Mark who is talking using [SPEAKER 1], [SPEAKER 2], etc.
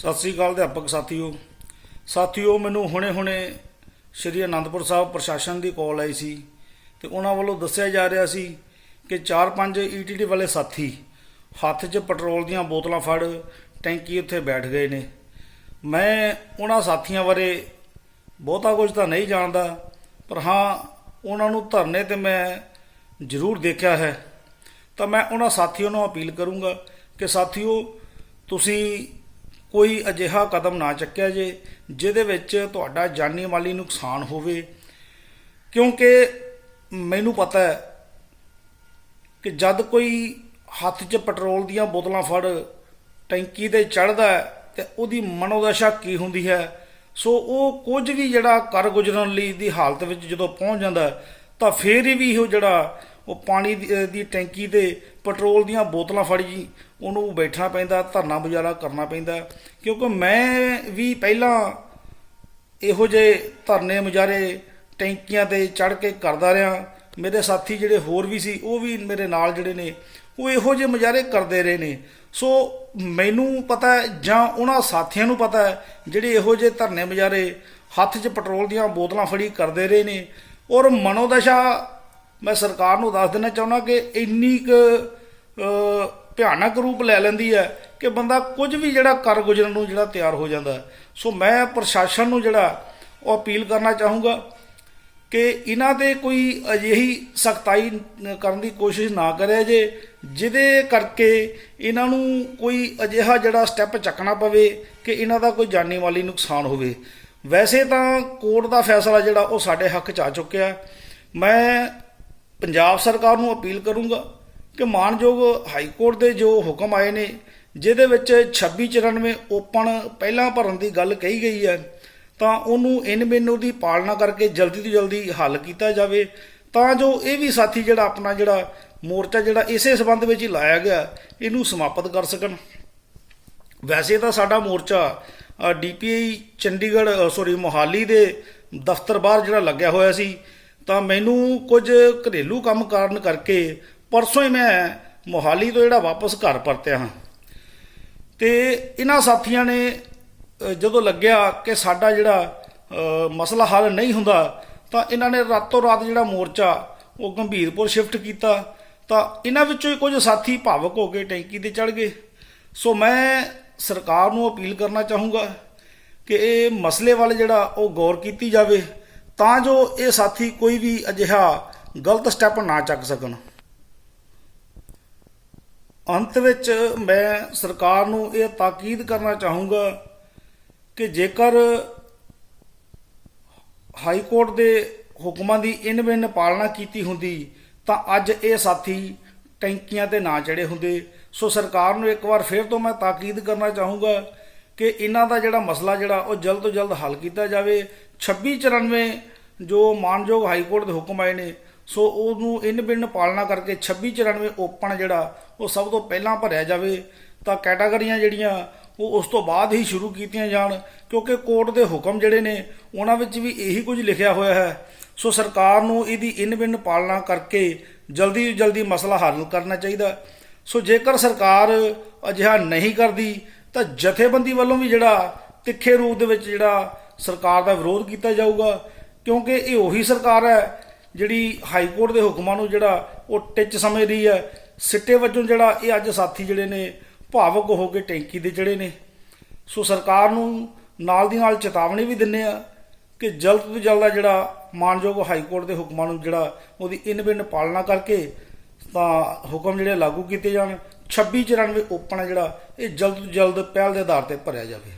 [SPEAKER 1] ਸਤਿ ਸ੍ਰੀ ਅਕਾਲ ਅਧਿਆਪਕ ਸਾਥੀਓ। ਸਾਥੀਓ, ਮੈਨੂੰ ਹੁਣੇ-ਹੁਣੇ ਸ਼੍ਰੀ ਅਨੰਦਪੁਰ ਸਾਹਿਬ ਪ੍ਰਸ਼ਾਸਨ ਦੀ ਕਾਲ ਆਈ ਸੀ ਤੇ ਉਹਨਾਂ ਵੱਲੋਂ ਦੱਸਿਆ ਜਾ ਰਿਹਾ ਸੀ ਕਿ 4-5 ਈਟੀਟੀ ਵਾਲੇ ਸਾਥੀ ਹੱਥ 'ਚ ਪੈਟਰੋਲ ਦੀਆਂ ਬੋਤਲਾਂ ਫੜ ਟੈਂਕੀ ਉੱਥੇ ਬੈਠ ਗਏ ਨੇ। ਮੈਂ ਉਹਨਾਂ ਸਾਥੀਆਂ ਬਾਰੇ ਬਹੁਤਾ ਕੁਝ ਤਾਂ ਨਹੀਂ ਜਾਣਦਾ, ਪਰ ਹਾਂ, ਉਹਨਾਂ ਨੂੰ ਧਰਨੇ ਤੇ ਮੈਂ ਜ਼ਰੂਰ ਦੇਖਿਆ ਹੈ। ਤਾਂ ਮੈਂ ਉਹਨਾਂ ਸਾਥੀਆਂ ਨੂੰ ਅਪੀਲ ਕਰੂੰਗਾ ਕਿ ਸਾਥੀਓ, ਤੁਸੀਂ ਕੋਈ ਅਜਿਹਾ ਕਦਮ ਨਾ ਚੱਕਿਆ ਜੇ, ਜਿਹਦੇ ਵਿੱਚ ਤੁਹਾਡਾ ਜਾਨੀ ਮਾਲੀ ਨੁਕਸਾਨ ਹੋਵੇ। ਕਿਉਂਕਿ ਮੈਨੂੰ ਪਤਾ ਹੈ ਕਿ ਜਦ ਕੋਈ ਹੱਥ 'ਚ ਪੈਟਰੋਲ ਦੀਆਂ ਬੋਤਲਾਂ ਫੜ, ਟੈਂਕੀ ਤੇ ਚੜਦਾ ਤੇ ਉਹਦੀ ਮਨੋਦਸ਼ਾ ਕੀ ਹੁੰਦੀ ਹੈ? ਸੋ ਉਹ ਕੁਝ ਵੀ ਜਿਹੜਾ ਕਰ ਗੁਜ਼ਰਨ ਲਈ ਦੀ ਹਾਲਤ ਵਿੱਚ ਜਦੋਂ ਪਹੁੰਚ ਜਾਂਦਾ ਤਾਂ ਫੇਰ ਵੀ ਉਹ ਜਿਹੜਾ ਉਹ ਪਾਣੀ ਦੀ ਟੈਂਕੀ ਤੇ ਪੈਟਰੋਲ ਦੀਆਂ ਬੋਤਲਾਂ ਫੜੀ ਜੀ ਉਹਨੂੰ ਬੈਠਣਾ ਪੈਂਦਾ, ਧਰਨਾ ਮੁਜ਼ਾਹਰਾ ਕਰਨਾ ਪੈਂਦਾ। ਕਿਉਂਕਿ ਮੈਂ ਵੀ ਪਹਿਲਾਂ ਇਹੋ ਜਿਹੇ ਧਰਨੇ ਮੁਜ਼ਾਹਰੇ ਟੈਂਕੀਆਂ ਤੇ ਚੜ ਕੇ ਕਰਦਾ ਰਿਹਾ। ਮੇਰੇ ਸਾਥੀ ਜਿਹੜੇ ਹੋਰ ਵੀ ਸੀ, ਉਹ ਵੀ ਮੇਰੇ ਨਾਲ ਜਿਹੜੇ ਨੇ, ਉਹ ਇਹੋ ਜਿਹੇ ਮੁਜ਼ਾਹਰੇ ਕਰਦੇ ਰਹੇ ਨੇ। ਸੋ ਮੈਨੂੰ ਪਤਾ ਹੈ, ਜਾਂ ਉਹਨਾਂ ਸਾਥੀਆਂ ਨੂੰ ਪਤਾ ਹੈ, ਜਿਹੜੇ ਇਹੋ ਜਿਹੇ ਧਰਨੇ ਮੁਜ਼ਾਰੇ ਹੱਥ 'ਚ ਪੈਟਰੋਲ ਦੀਆਂ ਬੋਤਲਾਂ ਫੜੀ ਕਰਦੇ ਰਹੇ ਨੇ। ਔਰ ਮਨੋਦਸ਼ਾ ਮੈਂ ਸਰਕਾਰ ਨੂੰ ਦੱਸ ਦੇਣਾ ਚਾਹੁੰਦਾ ਕਿ ਇੰਨੀ ਕੁ ਭਿਆਨਕ ਰੂਪ ਲੈ ਲੈਂਦੀ ਹੈ ਕਿ ਬੰਦਾ ਕੁਝ ਵੀ ਜਿਹੜਾ ਕਰ ਗੁਜ਼ਰਨ ਨੂੰ ਜਿਹੜਾ ਤਿਆਰ ਹੋ ਜਾਂਦਾ ਸੋ ਮੈਂ ਪ੍ਰਸ਼ਾਸਨ ਨੂੰ ਜਿਹੜਾ ਉਹ ਅਪੀਲ ਕਰਨਾ ਚਾਹੂੰਗਾ ਕਿ ਇਹਨਾਂ ਤੇ ਕੋਈ ਅਜਿਹੀ ਸਖਤਾਈ ਕਰਨ ਦੀ ਕੋਸ਼ਿਸ਼ ਨਾ ਕਰਿਆ ਜੇ, ਜਿਹਦੇ ਕਰਕੇ ਇਹਨਾਂ ਨੂੰ ਕੋਈ ਅਜਿਹਾ ਜਿਹੜਾ ਸਟੈਪ ਚੱਕਣਾ ਪਵੇ ਕਿ ਇਹਨਾਂ ਦਾ ਕੋਈ ਜਾਨੀ ਮਾਲੀ ਨੁਕਸਾਨ ਹੋਵੇ। ਵੈਸੇ ਤਾਂ ਕੋਰਟ ਦਾ ਫੈਸਲਾ ਜਿਹੜਾ ਉਹ ਸਾਡੇ ਹੱਕ 'ਚ ਆ ਚੁੱਕਿਆ। ਮੈਂ ਪੰਜਾਬ ਸਰਕਾਰ ਨੂੰ ਅਪੀਲ ਕਰੂੰਗਾ ਕਿ ਮਾਨਯੋਗ ਹਾਈ ਕੋਰਟ ਦੇ ਜੋ ਹੁਕਮ ਆਏ ਨੇ, ਜਿਹਦੇ ਵਿੱਚ 2694 ਓਪਨ ਪਹਿਲਾਂ ਭਰਨ ਦੀ ਗੱਲ ਕਹੀ ਗਈ ਹੈ, ਤਾਂ ਉਹਨੂੰ ਇਨ ਬਿਨ ਦੀ ਪਾਲਣਾ ਕਰਕੇ ਜਲਦੀ ਤੋਂ ਜਲਦੀ ਹੱਲ ਕੀਤਾ ਜਾਵੇ। ਤਾਂ ਜੋ ਇਹ ਵੀ ਸਾਥੀ ਜਿਹੜਾ ਆਪਣਾ ਜਿਹੜਾ ਮੋਰਚਾ ਜਿਹੜਾ ਇਸੇ ਸਬੰਧ ਵਿੱਚ ਹੀ ਲਾਇਆ ਗਿਆ, ਇਹਨੂੰ ਸਮਾਪਤ ਕਰ ਸਕਣ। ਵੈਸੇ ਤਾਂ ਸਾਡਾ ਮੋਰਚਾ ਡੀਪੀਆਈ ਚੰਡੀਗੜ੍ਹ ਸੌਰੀ, ਮੋਹਾਲੀ ਦੇ ਦਫ਼ਤਰ ਬਾਹਰ ਜਿਹੜਾ ਲੱਗਿਆ ਹੋਇਆ ਸੀ ਤਾਂ ਮੈਨੂੰ ਕੁਝ ਘਰੇਲੂ ਕੰਮ ਕਾਰਨ ਕਰਕੇ ਪਰਸੋਂ ਹੀ ਮੈਂ ਮੋਹਾਲੀ ਤੋਂ ਜਿਹੜਾ ਵਾਪਸ ਘਰ ਪਰਤਿਆ ਹਾਂ। ਤੇ ਇਹਨਾਂ ਸਾਥੀਆਂ ਨੇ ਜਦੋਂ ਲੱਗਿਆ ਕਿ ਸਾਡਾ ਜਿਹੜਾ ਮਸਲਾ ਹੱਲ ਨਹੀਂ ਹੁੰਦਾ, ਤਾਂ ਇਹਨਾਂ ਨੇ ਰਾਤੋਂ ਰਾਤ ਜਿਹੜਾ ਮੋਰਚਾ, ਉਹ ਗੰਭੀਰਪੁਰ ਸ਼ਿਫਟ ਕੀਤਾ। ਤਾਂ ਇਹਨਾਂ ਵਿੱਚੋਂ ਹੀ ਕੁਝ ਸਾਥੀ ਭਾਵਕ ਹੋ ਕੇ ਟੈਂਕੀ ਤੇ ਚੜ ਗਏ। ਸੋ ਮੈਂ ਸਰਕਾਰ ਨੂੰ ਅਪੀਲ ਕਰਨਾ ਚਾਹੂੰਗਾ ਕਿ ਇਹ ਮਸਲੇ ਵੱਲ ਜਿਹੜਾ ਉਹ ਗੌਰ ਕੀਤੀ ਜਾਵੇ। ਤਾਂ ਜੋ ਇਹ ਸਾਥੀ ਕੋਈ ਵੀ ਅਜਿਹਾ ਗਲਤ ਸਟੈਪ ਨਾ ਚੱਕ ਸਕਣ। ਅੰਤ ਵਿੱਚ ਮੈਂ ਸਰਕਾਰ ਨੂੰ ਇਹ ਤਾਕੀਦ ਕਰਨਾ ਚਾਹੂੰਗਾ ਕਿ ਜੇਕਰ ਹਾਈ ਕੋਰਟ ਦੇ ਹੁਕਮਾਂ ਦੀ ਇਨ ਬਿਨ ਪਾਲਣਾ ਕੀਤੀ ਹੁੰਦੀ, ਤਾਂ ਅੱਜ ਇਹ ਸਾਥੀ ਟੈਂਕੀਆਂ ਤੇ ਨਾ ਚੜੇ ਹੁੰਦੇ। ਸੋ ਸਰਕਾਰ ਨੂੰ ਇੱਕ ਵਾਰ ਫਿਰ ਤੋਂ ਮੈਂ ਤਾਕੀਦ ਕਰਨਾ ਚਾਹੂੰਗਾ ਕਿ ਇਹਨਾਂ ਦਾ ਜਿਹੜਾ ਮਸਲਾ ਜਿਹੜਾ, ਉਹ ਜਲਦ ਤੋਂ ਜਲਦ ਹੱਲ ਕੀਤਾ ਜਾਵੇ 2694 ਜੋ ਮਾਨਯੋਗ ਹਾਈ ਕੋਰਟ ਦੇ ਹੁਕਮ ਆਏ ਨੇ, ਸੋ ਉਹਨੂੰ ਇਨ ਬਿਨ ਪਾਲਣਾ ਕਰਕੇ 2694 ਓਪਨ ਜਿਹੜਾ, ਉਹ ਸਭ ਤੋਂ ਪਹਿਲਾਂ ਭਰਿਆ ਜਾਵੇ, ਤਾਂ ਕੈਟਾਗਰੀਆਂ ਜਿਹੜੀਆਂ, ਉਹ ਉਸ ਤੋਂ ਬਾਅਦ ਹੀ ਸ਼ੁਰੂ ਕੀਤੀਆਂ ਜਾਣ, ਕਿਉਂਕਿ ਕੋਰਟ ਦੇ ਹੁਕਮ ਜਿਹੜੇ ਨੇ, ਉਹਨਾਂ ਵਿੱਚ ਵੀ ਇਹੀ ਕੁਝ ਲਿਖਿਆ ਹੋਇਆ ਹੈ। ਸੋ ਸਰਕਾਰ ਨੂੰ ਇਹਦੀ ਇਨ ਬਿਨ ਪਾਲਣਾ ਕਰਕੇ ਜਲਦੀ ਤੋਂ ਜਲਦੀ ਮਸਲਾ ਹੱਲ ਕਰਨਾ ਚਾਹੀਦਾ। ਸੋ ਜੇਕਰ ਸਰਕਾਰ ਅਜਿਹਾ ਨਹੀਂ ਕਰਦੀ, ਤਾਂ ਜਥੇਬੰਦੀ ਵੱਲੋਂ ਵੀ ਜਿਹੜਾ ਤਿੱਖੇ ਰੂਪ ਦੇ ਵਿੱਚ ਜਿਹੜਾ ਸਰਕਾਰ ਦਾ ਵਿਰੋਧ ਕੀਤਾ ਜਾਊਗਾ, ਕਿਉਂਕਿ ਇਹ ਉਹੀ ਸਰਕਾਰ ਹੈ ਜਿਹੜੀ ਹਾਈ ਕੋਰਟ ਦੇ ਹੁਕਮਾਂ ਨੂੰ ਜਿਹੜਾ ਉਹ ਟਿੱਚ ਸਮਝਦੀ ਹੈ। ਸਿੱਟੇ ਵਜੋਂ ਜਿਹੜਾ ਇਹ ਅੱਜ ਸਾਥੀ ਜਿਹੜੇ ਨੇ ਭਾਵਕ ਹੋ ਕੇ ਟੈਂਕੀ ਦੇ ਚੜੇ ਨੇ। ਸੋ ਸਰਕਾਰ ਨੂੰ ਨਾਲ ਦੀ ਨਾਲ ਚੇਤਾਵਨੀ ਵੀ ਦਿੰਨੇ ਆ ਕਿ ਜਲਦ ਤੋਂ ਜਲਦ ਜਿਹੜਾ ਮਾਨਯੋਗ ਹਾਈ ਕੋਰਟ ਦੇ ਹੁਕਮਾਂ ਨੂੰ ਜਿਹੜਾ ਉਹਦੀ ਇਨ ਬਿਨ ਪਾਲਣਾ ਕਰਕੇ ਤਾਂ ਹੁਕਮ ਜਿਹੜੇ ਲਾਗੂ ਕੀਤੇ ਜਾਣ। 2694 ਓਪਨ ਆ ਜਿਹੜਾ, ਇਹ ਜਲਦ ਤੋਂ ਜਲਦ ਪਹਿਲ ਦੇ ਆਧਾਰ ਤੇ ਭਰਿਆ ਜਾਵੇ।